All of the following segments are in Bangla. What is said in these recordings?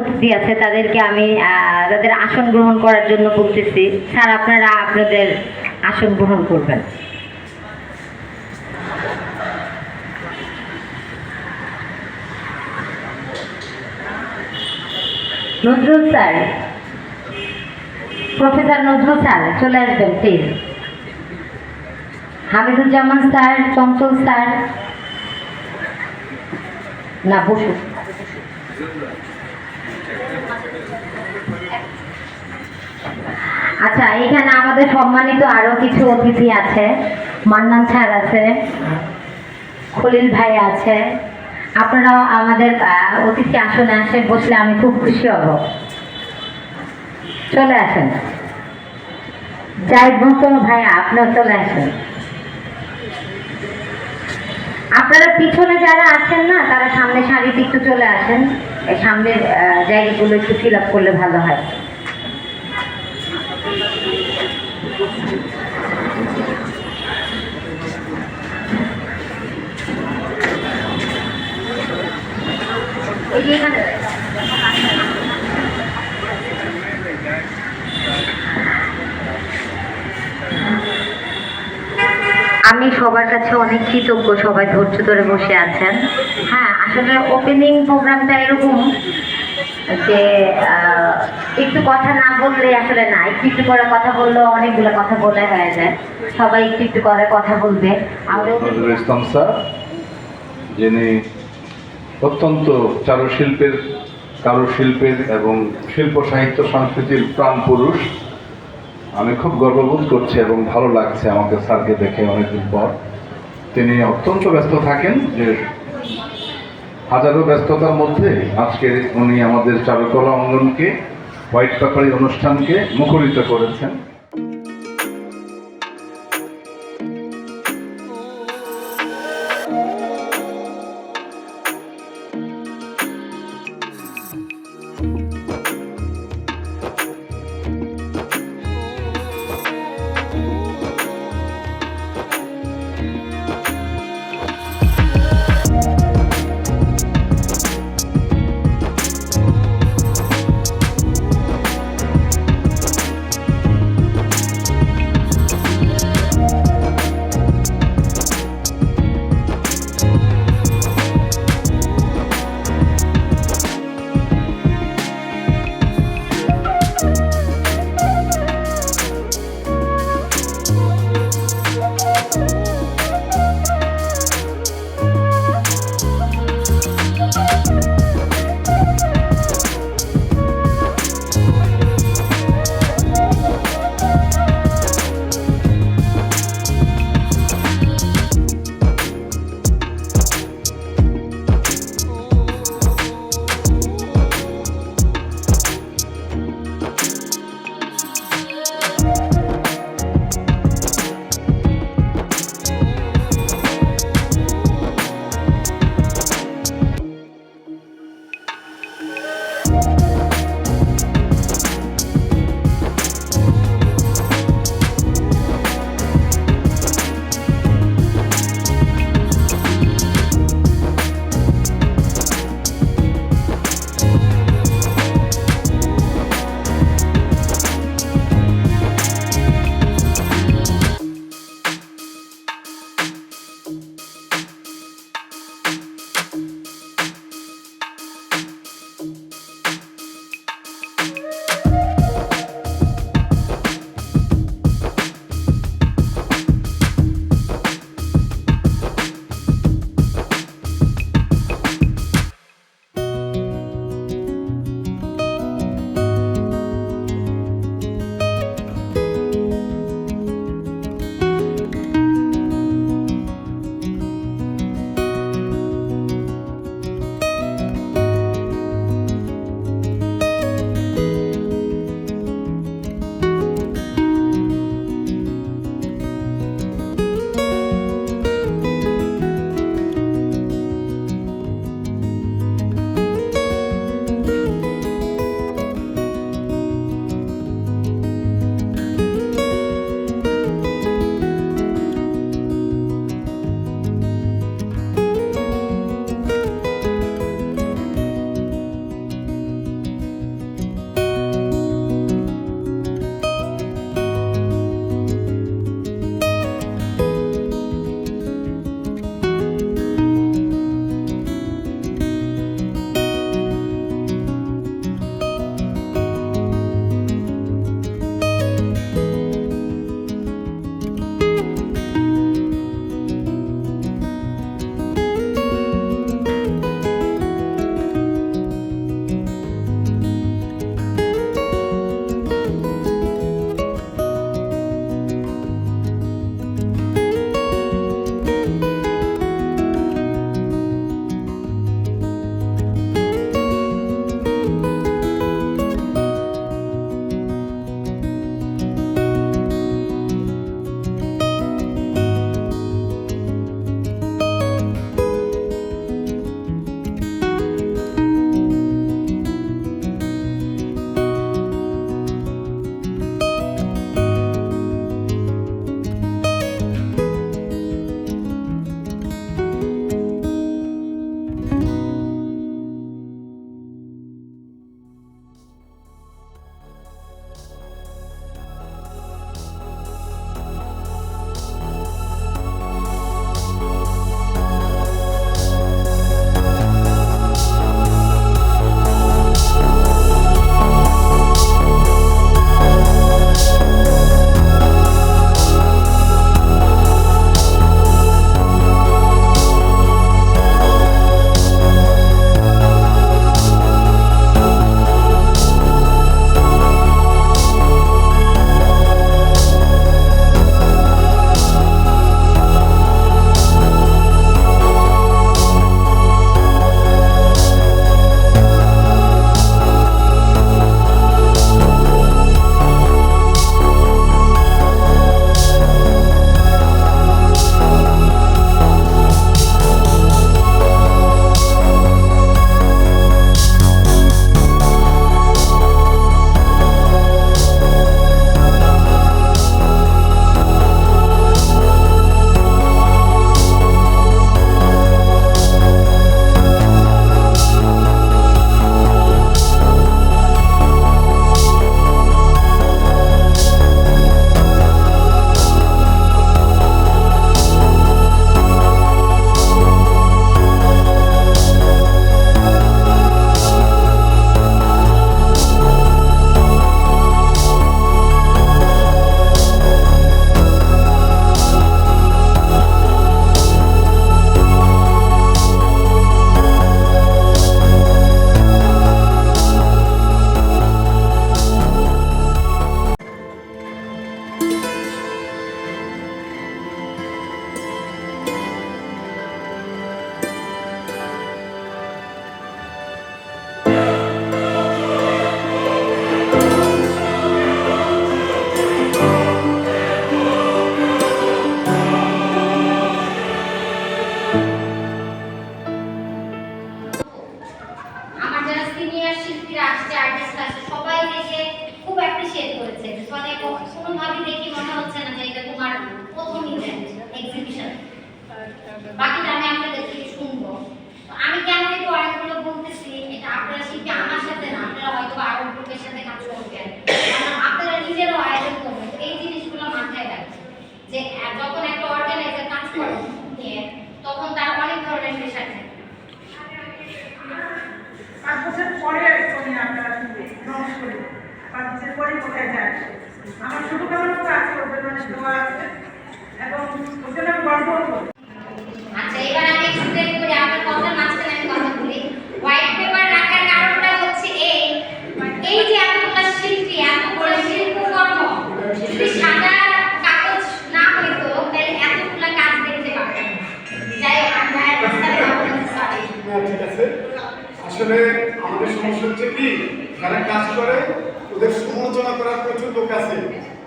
অতিথি আছে তাদেরকে আমি তাদের আসন গ্রহণ করার জন্য বলতেছি। স্যার, আপনারা আপনাদের আসন গ্রহণ করবেন। Nazrul sir. Professor Nazrul sir, চলে আসবেন please Hamiduzzaman sir, Chanchal sir. না, বসুন। আচ্ছা এখানে আমাদের সম্মানিত আরও কিছু অতিথি আছে। মান্নান স্যার আছে, খলিল ভাই আছে। আপনারাও আমাদের অতিথি আসনে আসে বসলে আমি খুব খুশি হব। চলে আসেন। জাহিদ মোহসেন ভাইয়া আপনিও চলে আসেন। আপনারা পিছনে যারা আছেন না, তারা সামনে সারিতে একটু চলে আসেন। সামনের জায়গাগুলো একটু ফিল আপ করলে ভালো হয় এই যে এখানে আমি সবার কাছে অনেক কৃতজ্ঞ, সবাই ধৈর্য ধরে বসে আছেন। হ্যাঁ আসলে ওপেনিং প্রোগ্রামটা এরকম যে একটু কথা না বললে আসলে না। একটু একটু করে কথা বললেও অনেকগুলো কথা বলে হয়ে যায়। সবাই একটু একটু করে কথা বলবে। স্যার, যিনি অত্যন্ত চারুশিল্পের কারুশিল্পের এবং শিল্প সাহিত্য সংস্কৃতির প্রাণ পুরুষ। আমি খুব গর্ববোধ করছি এবং ভালো লাগছে আমাকে স্যারকে দেখে অনেকদিন পর। তিনি অত্যন্ত ব্যস্ত থাকেন যে হাজারো ব্যস্ততার মধ্যে আজকে উনি আমাদের চারুকলা অঙ্গনকে হোয়াইট পেপারি অনুষ্ঠানকে মুখরিত করেছেন।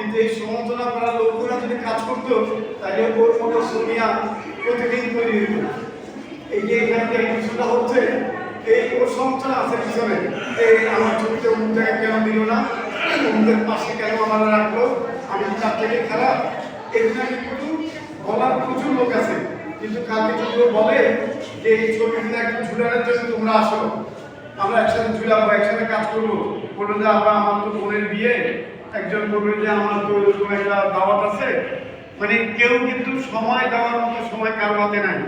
কিন্তু এই সমালোচনা করার লোকগুলো যদি কাজ করতো, তাহলে ওর মতো সোনিয়া প্রতিদিন তৈরি হতো এই যে এখানে কিছুটা হচ্ছে, এই ওর সমালোচনা আছে পিছনে। এই আমার ছবিতে অমুক জায়গায় কেন দিল না? অমুকের পাশে কেন আমার রাখল? আমি তার থেকে খারাপ? এখানে কিন্তু বলার প্রচুর লোক আছে। কিন্তু কালকে যদি বলে যে এই ছবিটা একটু ঝুলানোর জন্য তোমরা আসো, আমরা একসাথে ঝুলাবো, একসাথে কাজ করব। বলল যে আমরা আমার তো বোনের বিয়ে একজন বলল যে আমার তো এরকম একটা দাওয়াত আছে। মানে কেউ কিন্তু সময় দেওয়ার মতো সময় কারও হাতে নাই।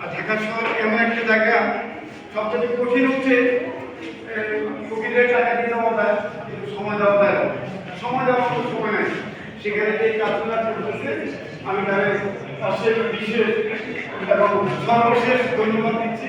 আর ঢাকা শহর এমন একটা জায়গা, সবচেয়ে কঠিন হচ্ছে প্রকৃতির টাকা দিয়ে দেওয়া যায়, কিন্তু সময় দেওয়া যায়। সময় দেওয়ার মতো সময় নাই। সেখানে যে কাজগুলো করতেছে, আমি তাহলে পাশে বিশেষ সর্বশেষ ধন্যবাদ দিচ্ছি।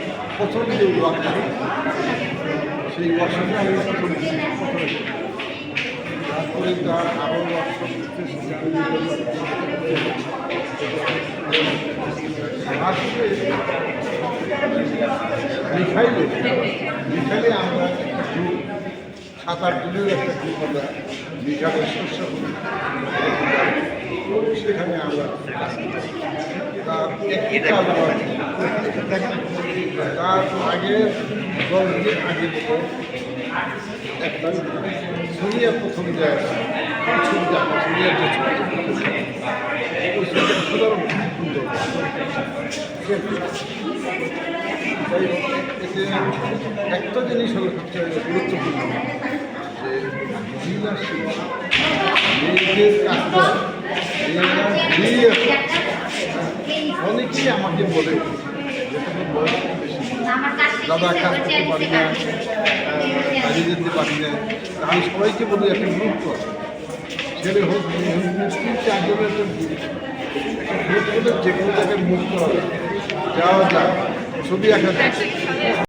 প্রথম যে ওয়ার্কশপ সেই ওয়ার্কশপে আমি প্রথম। তারপরে তার আরও ওয়ার্কশপ মিখাইলে মিখাইলে আমরা একটা গ্রুপ সাত আট দিনের একটা গ্রুপ আমরা করি। সেখানে আমরা তার আগে দশ দিন আগে মতো একটা সোনিয়া প্রথম যে ছবিটা সোনিয়ার যে ছবিটা সুন্দর একটা জিনিস হলো সবচেয়ে গুরুত্বপূর্ণ যে মহিলা শিক্ষা মেয়েদের কাজ করা মেয়েরা আসা অনেকেই আমাকে বলে যে তোমার দাদা কাজ করতে পারি না। কাজে যেতে পারি না। আমি সবাইকে বলি একটা গ্রুপ কর। ছেলে হোক মুসলিম চারজনের একটা গ্রুপ একটা গ্রুপ করে যে কোনো জায়গায় মুভ করা যায়। যাওয়া যায় ছবি আঁকা যায়